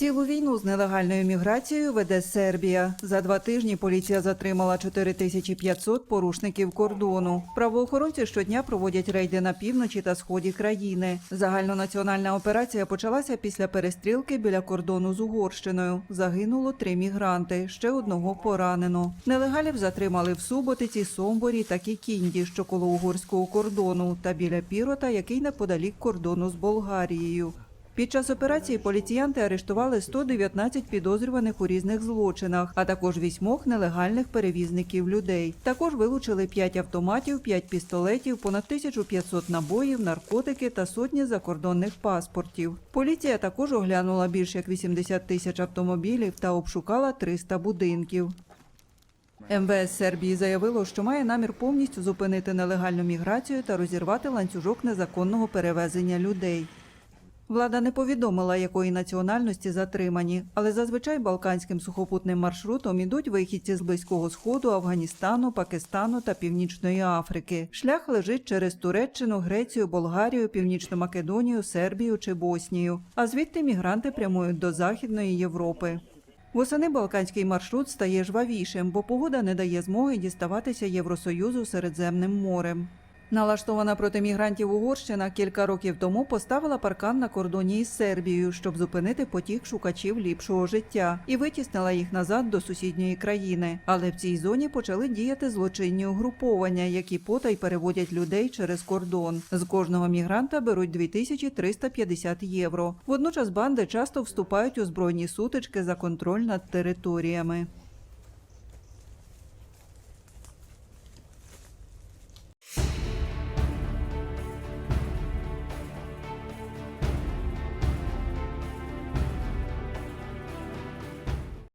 Цілу війну з нелегальною міграцією веде Сербія. За два тижні поліція затримала 4500 порушників кордону. Правоохоронці щодня проводять рейди на півночі та сході країни. Загальнонаціональна операція почалася після перестрілки біля кордону з Угорщиною. Загинуло три мігранти, ще одного поранено. Нелегалів затримали в Суботиці, Сомборі та Кікінді, що коло угорського кордону, та біля Пірота, який неподалік кордону з Болгарією. Під час операції поліціянти арештували 119 підозрюваних у різних злочинах, а також вісьмох нелегальних перевізників людей. Також вилучили 5 автоматів, 5 пістолетів, понад 1500 набоїв, наркотики та сотні закордонних паспортів. Поліція також оглянула більш як 80 тисяч автомобілів та обшукала 300 будинків. МВС Сербії заявило, що має намір повністю зупинити нелегальну міграцію та розірвати ланцюжок незаконного перевезення людей. Влада не повідомила, якої національності затримані, але зазвичай балканським сухопутним маршрутом ідуть вихідці з близького сходу, Афганістану, Пакистану та Північної Африки. Шлях лежить через Туреччину, Грецію, Болгарію, Північну Македонію, Сербію чи Боснію. А звідти мігранти прямують до Західної Європи. Восени балканський маршрут стає жвавішим, бо погода не дає змоги діставатися Євросоюзу Середземним морем. Налаштована проти мігрантів Угорщина кілька років тому поставила паркан на кордоні із Сербією, щоб зупинити потік шукачів ліпшого життя, і витіснила їх назад до сусідньої країни. Але в цій зоні почали діяти злочинні угруповання, які потай переводять людей через кордон. З кожного мігранта беруть 2350 євро. Водночас банди часто вступають у збройні сутички за контроль над територіями.